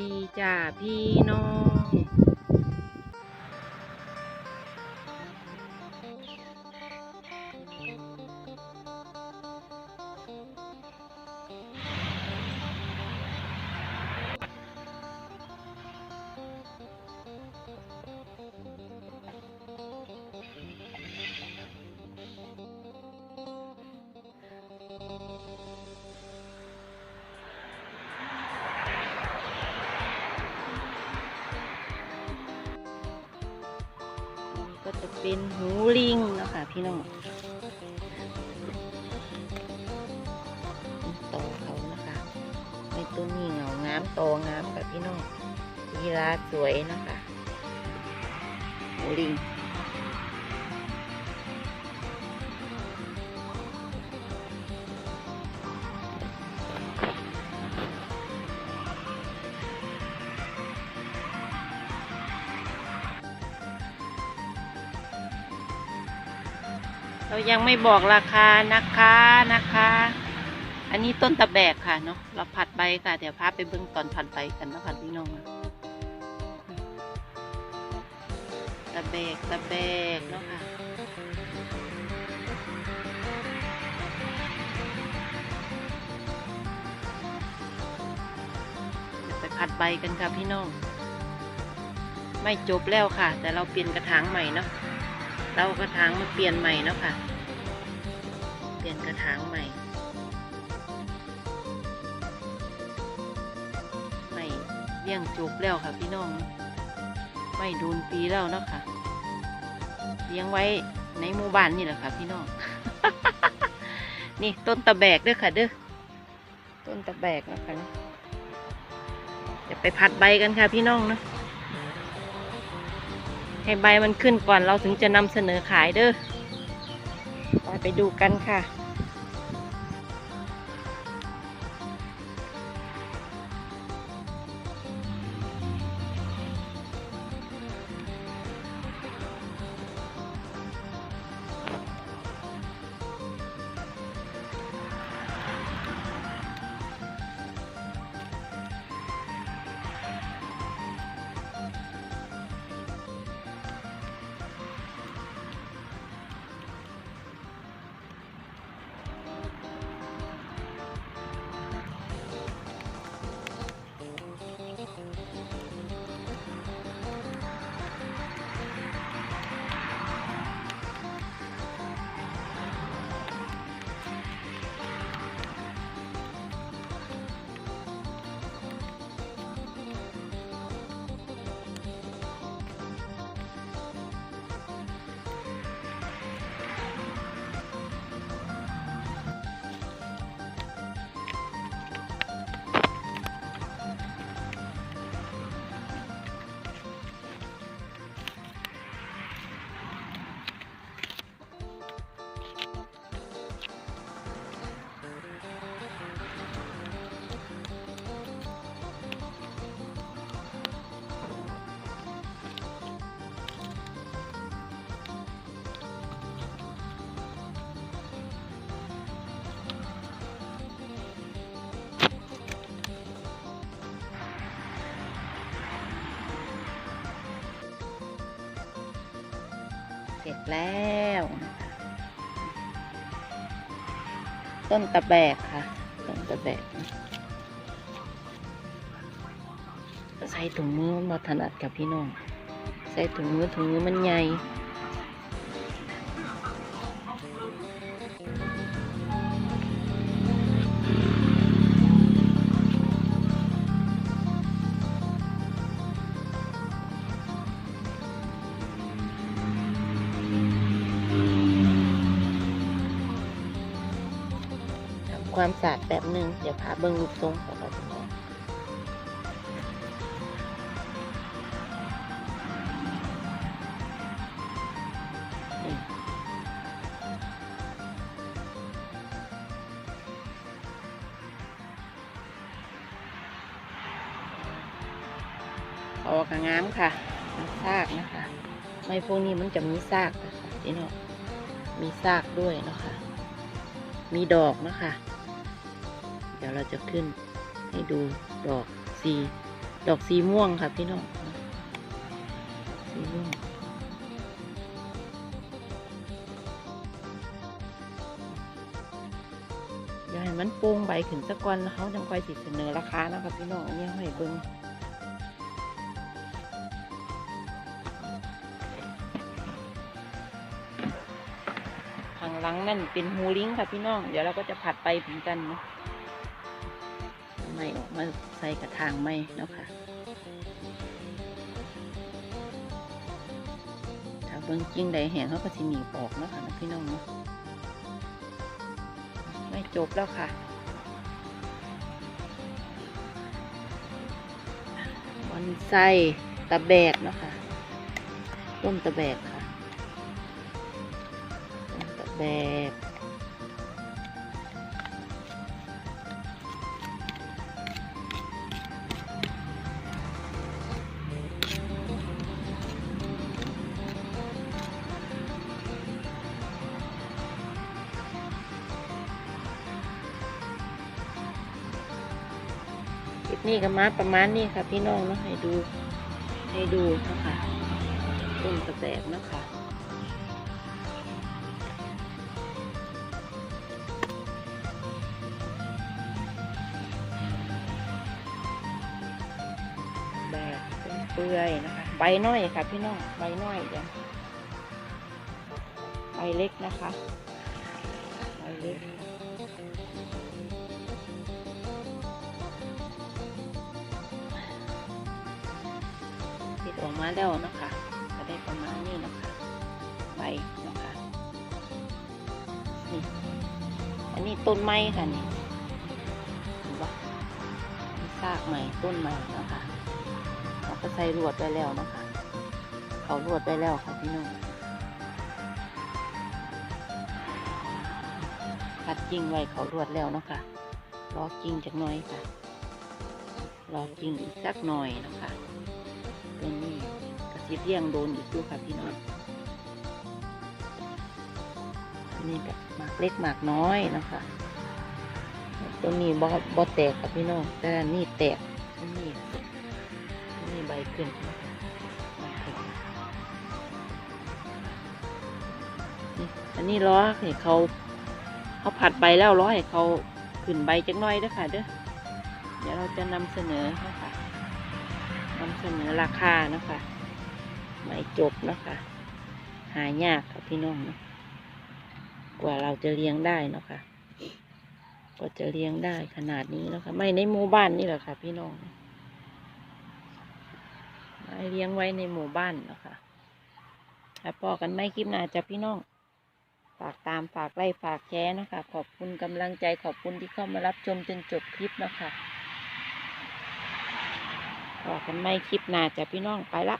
ดีจ้าพี่น้อง เป็นหูลิงเนาะคะพี่น้องต่อเขานะคะในตัวนี้เงางามโตงามกับพี่น้องยีราสวยนะคะหูลิง เรายังไม่บอกราคานะคะนะคะ อันนี้ต้นตะแบกค่ะเนาะเราผัดใบค่ะ เดี๋ยวพาไปเบิ้องตอนผัดใบกันนะคะพี่น้องตะแบกตะแบกเนาะค่ะเดี๋ยวไปผัดใบกันค่ะพี่น้อง ไม่จบแล้วค่ะ แต่เราเปลี่ยนกระถางใหม่เนาะ เรากระถางมาเปลี่ยนใหม่เนาะค่ะ เปลี่ยนกระถางใหม่ไม่เลี้ยงจุกแล้วค่ะพี่น้องไม่ดูนปีแล้วเนาะค่ะ เลี้ยงไว้ในหมู่บ้านนี่แหละค่ะ พี่น้อง นี่ต้นตะแบกด้วยค่ะเด้อ ต้นตะแบกนะคะเนาะเดี๋ยวไปผัดใบกันค่ะพี่น้องเนาะ ให้ใบมันขึ้นก่อนเราถึงจะนำเสนอขายเด้อไปไปดูกันค่ะ เสร็จแล้ว ต้นตะแบกค่ะ ต้นตะแบกใส่ถุงมือมาถนัดกับพี่น้อง ใส่ถุงมือถุงมือมันใหญ่ ความสะอาดแบบหนึ่งเดี๋ยวพาเบิ้งรูปทรงของเราพี่น้องออกะงามค่ะซากนะคะ ไม่พวกนี้มันจะมีซากนะคะพี่น้องมีซากด้วยเนาะคะ มีดอกนะคะ เดี๋ยวเราจะขึ้นให้ดูดอกสีดอกสีม่วงค่ะพี่น้องสีม่วงอย่าให้มันโป่งใบขึ้นสักก่อนแล้วเขาจังคอยสิเสนอราคานะครับพี่น้องอันนี้ให้เบิ่งข้างหลังนั่นเป็นฮูลิงค่ะพี่น้อง เดี๋ยวเราก็จะผัดไปเหมือนกันเนาะ ม่ออกมาใส่กระถางไม่เนาะค่ะถ้าเบิ่งจริงใดแหงเขาก็สิหนีบออกเนาะค่ะนะพี่น้องเนาะไม่จบแล้วค่ะบอนไซตะแบกเนาะค่ะต้นตะแบกค่ะต้นตะแบก คลิปนี้ก็มาประมาณนี้ค่ะ พี่น้องเนาะให้ดู ให้ดูนะคะต้นตะแบกเนาะคะแบกเปื่อยนะคะ ใบน้อยค่ะ พี่น้องใบน้อยเดี๋ยวใบเล็กนะคะใบเล็ก ออกมาแล้วนะคะก็ได้ประมาณนี้นะคะใบนะคะนี่อันนี้ต้นไม้ค่ะนี่เห็นปะมีซากใหม่ต้นใหม่นะคะเราก็ใส่รวดไว้แล้วนะคะเขารวดไว้แล้วค่ะพี่น้องคัดกิ่งไว้เขารวดแล้วนะคะรอกิ่งจักหน่อยค่ะรอกิ่งอีกสักหน่อยนะคะ ตัวนี้กระซิบเลี้ยงโดนอีกด้วยค่ะพี่น้องอันนี้แบบหมากเล็กหมากน้อยนะคะตัวนี้บอบอแตกค่ะพี่น้องแต่นี่แตกอันนี่อันนี่ใบขึ้นใบขึ้นนี่อันนี้ล้อให้เขาเขาผัดใบแล้วล้อให้เขาขึ้นใบจักน้อยด้อค่ะเด้อเดี๋ยวเราจะนำเสนอนะคะนำ เสนอราคานะคะไม่จบนะคะหายากค่ะพี่น้องนะกว่าเราจะเลี้ยงได้เนาะคะกว่าจะเลี้ยงได้ขนาดนี้แล้วค่ะไม่ในหมู่บ้านนี่แหละค่ะ พี่น้องไม่เลี้ยงไว้ในหมู่บ้านนะคะแล้วพอกันไม่คลิปหน้าจะพี่น้องฝากตามฝากไล่ฝากแชร์นะคะ ขอบคุณกำลังใจขอบคุณที่เข้ามารับชมจนจบคลิปนะคะ บอกันไม่คลิปหน้าจ้ะพี่น้องไปละ